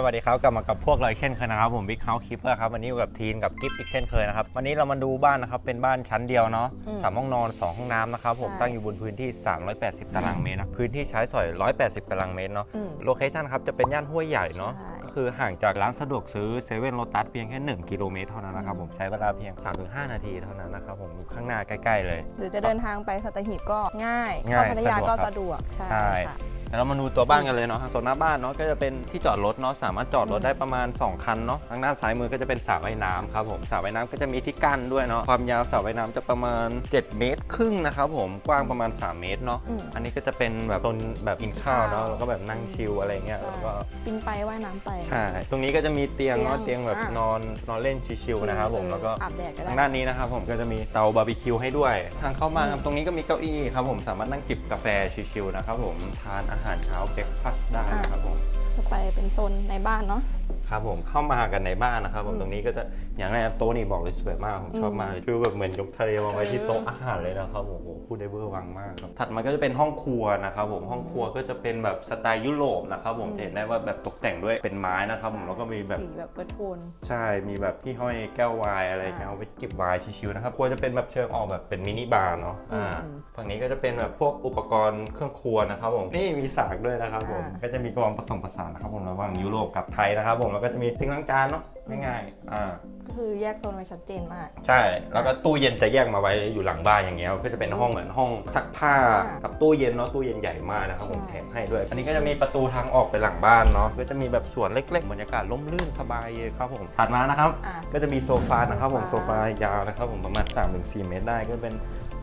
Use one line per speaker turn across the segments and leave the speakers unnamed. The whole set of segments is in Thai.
สวัสดีครับกลับมากับพวกเราอีกเช่นเคยนะครับผมบิ๊กเฮาส์คิปเปอร์ครับวันนี้อยู่กับทีนกับกิฟอีกเช่นเคยนะครับวันนี้เรามาดูบ้านนะครับเป็นบ้านชั้นเดียวเนาะ
อืม
สามห้องนอน2ห้องน้ำนะครับผม
ใช่
ตั้งอยู่บนพื้นที่ 380 ตารางเมตรนะพื้นที่ใช้สอย 180 ตารางเมตรเนาะ
อืม
โลเคชันครับจะเป็นย่านห้วยใหญ่เนาะ
ใช่
ก็คือห่างจากร้านสะดวกซื้อเซเว่นโลตัสเพียงแค่1กิโลเมตรเท่านั้นนะครับ
อืม
ผมใช้เวลาเพียง 3-5 นาทีเท่านั้นนะครับผมอยู่ข้างหน้าใกล้ๆเลย
หรือจะเดินทางไปสัตหีบก็ง่าย
ง่าย
เข้าพัทยา
สะดวก
ก็
ครับ
สะดวกใช่
ใช่
ค่ะ
แล้วเรามาดูตัวบ้านกันเลยเนาะโซนหน้าบ้านเนาะก็จะเป็นที่จอดรถเนาะสามารถจอดรถได้ประมาณ 2 คันเนาะทางด้านซ้ายมือก็จะเป็นสระว่ายน้ำครับผมสระว่ายน้ำก็จะมีที่กั้นด้วยเนาะความยาวสระว่ายน้ำจะประมาณ 7 เมตรครึ่งนะครับผมกว้างประมาณ 3 เมตรเนาะ
อืม
อันนี้ก็จะเป็นแบบโซนแบบกินข้าวเนาะ
ข้าว
แล้วก็แบบนั่งชิลอะไรเงี้ย
ใช่
แล้วก็
กินไปว่ายน้ำไป
ใช่ ตรงนี้ก็จะมีเตียงเนาะ
เตี
เตีย
ย
ง
ง
แบบ
อะ
นอนนอนเล่นชิลๆนะครับผมแล้วก็
อาบแดดก็ได้
ทางด้านนี้นะครับผมก็จะมีเตาบาร์บีคิวให้ด้วย ทางเข้ามาครับตรงนี้ก็มีเก้าอี้ครับผมสามารถนั่งจิบกาแฟชิลๆนะครับผมทานอาหารเช้าเบรกฟาสต์ได้นะครับผม
จะไปเป็นโซนในบ้านเนาะ
ครับผมเข้ามากันในบ้านนะครับผม
อืม
ตรงนี้ก็จะอย่างแรกโต๊ะนี่บอกเลยสวยมากผมชอบ
อืม
มากฟีลแบบเหมือนยกทะเลวางไว้ที่
เออ
โต๊ะอาหารเลยนะครับผมโอ้โหพูดได้เวอร์วังมากครับถัดมาก็จะเป็นห้องครัวนะครับผมห้องครัวก็จะเป็นแบบสไตล์ยุโรปนะครับผมจะเห็นได้ว่าแบบตกแต่งด้วยเป็นไม้นะครับผมแล้วก็มีแบบ
สีแบบเปิดโทน
ใช่มีแบบที่ห้อยแก้ววายอะไรเงี้ย
อ่า
เอาไว้ เก็บวายชิวๆนะครับครัวจะเป็นแบบเชิงออกแบบเป็นมินิบาร์เนาะ
อืม
อ่า
อืม
ฝั่งนี้ก็จะเป็นแบบพวกอุปกรณ์เครื่องครัวนะครับผมนี่มีสากด้วยนะครับผม
อ่า
ก็จะมีความผสมผสานนะครับผมระหว่างยุโรปกับไทยนะครับผมแล้วก็จะมีซิงค์ล้างจานเนาะง่ายๆอ่า
ก็คือแยกโซนไว้ชัดเจนมาก
ใช่ แล้วก็ตู้เย็นจะแยกมาไว้อยู่หลังบ้านอย่างเงี้ยก็จะเป็นห้องเหมือนห้องซักผ้า
อ่า
กับตู้เย็นเนาะตู้เย็นใหญ่มากนะครับผม
ใช่
แถมให้ด้วย อันนี้ก็จะมีประตูทางออกไปหลังบ้านเนาะก็จะมีแบบสวนเล็กๆบรรยากาศร่มรื่นสบายเลยครับผมถัดมานะครับ
อะ
ก็จะมีโซฟานะครับผมโซ
โซ
ฟา
ฟายา
วนะครับผมประมาณ 3-4 เมตรได้ก็เป็น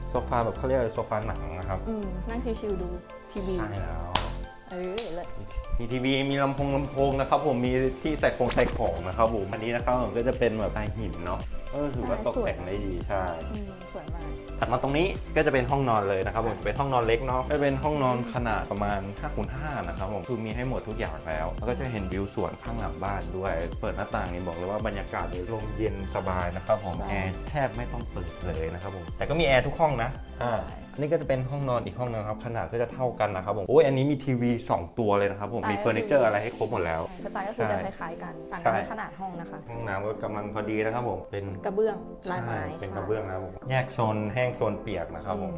โซฟาแบบเขาเรียกอะไรโซฟาหนังนะครับ
อืมนั่งชิวๆดูทีวี
ใช่แล้ว
เออเลย
มีทีวีมีลำโพงลำโพงนะครับผมมีที่ใส่ของใส่ของนะครับผมอันนี้นะครับผมก็จะเป็นแบบลายหินเนาะเออถือว่าตกแต่งได้ดีใช่
อืมสวยมาก
ถัดมาตรงนี้ก็จะเป็นห้องนอนเลยนะครับผมเป็นห้องนอนเล็กเนาะก็เป็นห้องนอนขนาดประมาณ5คูณ5นะครับผมคือมีให้หมดทุกอย่างแล้ว แล้วก็จะเห็นวิวสวนข้างหลังบ้านด้วย เปิดหน้าต่างนี่บอกเลยว่าบรรยากาศเลยลมเย็นสบายนะครับผม
ใช่
แอร์แทบไม่ต้องเปิดเลยนะครับผมแต่ก็มีแอร์ทุกห้องนะ
ใช่
อ่าอันนี้ก็จะเป็นห้องนอนอีกห้องนึงครับ ขนาดก็จะเท่ากันนะครับผมโอ้ยอันนี้มีทีวีสองตัวเลยนะครับผมมีเฟอร์นิเจอร์อะไรให้ครบหมดแล้ว
สไตล์ก็คือ
ใช่
จะคล้ายๆกันต่าง
ใช่
กันที่ขนาดห้องนะคะ
ห้องน้ำก็กำลังพอดีนะครับผมเป็น
กระเบื้องลายไม้
ใช่เป็น
ใช่
กระเบื้องนะครับผมแยกโซนแห้งโซนเปียกนะครับผม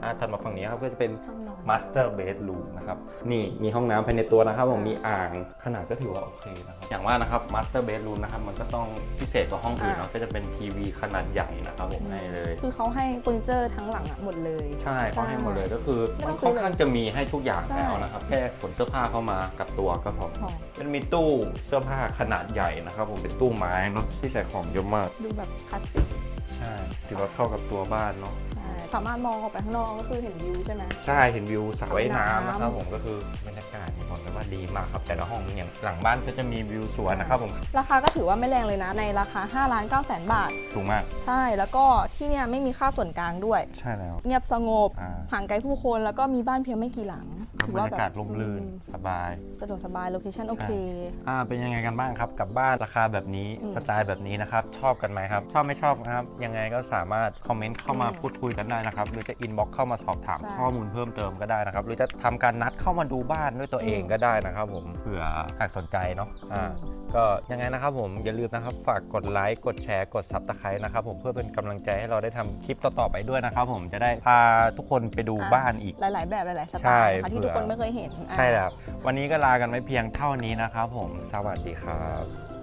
อืม
อ่าถัดมาฝั่งนี้ครับก็จะเป็น
ห้องนอน
master bedroom นะครับ นี่มีห้องน้ำภายในตัวนะครับผมมีอ่างขนาดก็ถือว่าโอเคนะครับ อย่างว่านะครับ master bedroom นะครับ มันก็ต้องพิเศษกว่าห้องอื่นเนาะก็จะเป็นทีวีขนาดใหญ่นะครับผมให้เลย
คือเขาให้เฟอร์นิเจอร์ทั้งหลังอะหมดเลย
ใช่เขาให้หมดเลยก็คือ
ไม่
มั
ต้
น
อง
ค่อน
ซื้อเลย
ข้างจะมีให้ทุกอย่าง
ใช่
แล้วนะครับ แค่ขนเสื้อผ้าเข้ามากับตัวก็พอ
หอม
มันมีตู้เสื้อผ้าขนาดใหญ่นะครับผมเป็นตู้ไม้เนาะที่ใส่ของเยอะมาก
ดูแบบคลาสสิก
ใช่ ถือว่าเข้ากับตัวบ้านเนาะ
ใช่ สามารถมองออกไปข้างนอกก็คือเห็นวิวใช่ไหม
ใช่เห็นวิวสระว่ายน้ำนะครับ
สระว่ายน้ำ
ผมก็คือบรรยากาศนี่บอกเลยว่าดีมากครับแต่ละห้องอย่างหลังบ้านก็จะมีวิวสวนนะครับผม
ราคาก็ถือว่าไม่แรงเลยนะในราคา5ล้าน9แสนบาท
ถูกมาก
ใช่แล้วก็ที่เนี่ยไม่มีค่าส่วนกลางด้วย
ใช่แล้ว
เงียบสงบ
อ่า
ห่างไกลผู้คนแล้วก็มีบ้านเพียงไม่กี่หลัง
บรรยากาศร่มรื่น
อืม
สบาย
สะดวกสบายโลเคชั่นโอเค
อ่าเป็นยังไงกันบ้างครับกับบ้านราคาแบบนี้
อืม
สไตล์แบบนี้นะครับ ชอบกันไหมครับ ชอบไม่ชอบนะครับ ยังไงก็สามารถคอมเมนต์เข้ามา
อืม
พูดคุยกันได้นะครับ หรือจะอินบ็อกเข้ามาสอบถาม
ใช่
ข้อมูลเพิ่มเติมก็ได้นะครับ หรือจะทำการนัดเข้ามาดูบ้านด้วยตัวเอง
อืม
ก็ได้นะครับ ผมเผื่อหากสนใจเนาะอ่า
อืม
ก็ยังไงนะครับผมอย่าลืมนะครับฝากกดไลค์กดแชร์กดซับสไครต์นะครับผมเพื่อเป็นกำลังใจให้เราได้ทำคลิปต่อๆไปด้วยนะครับ ผมจะได้พาทุกคนไปดูบ้านอีก
หลาย ๆ แบบหลาย ๆ สไต
ใช่
ล์นะคะที่ทุก
เผื่อ
คนไม่เคยเห็นอะ
ใช่แล้ววันนี้ก็ลากันไม่เพียงเท่านี้นะครับผม สวัสดีครับ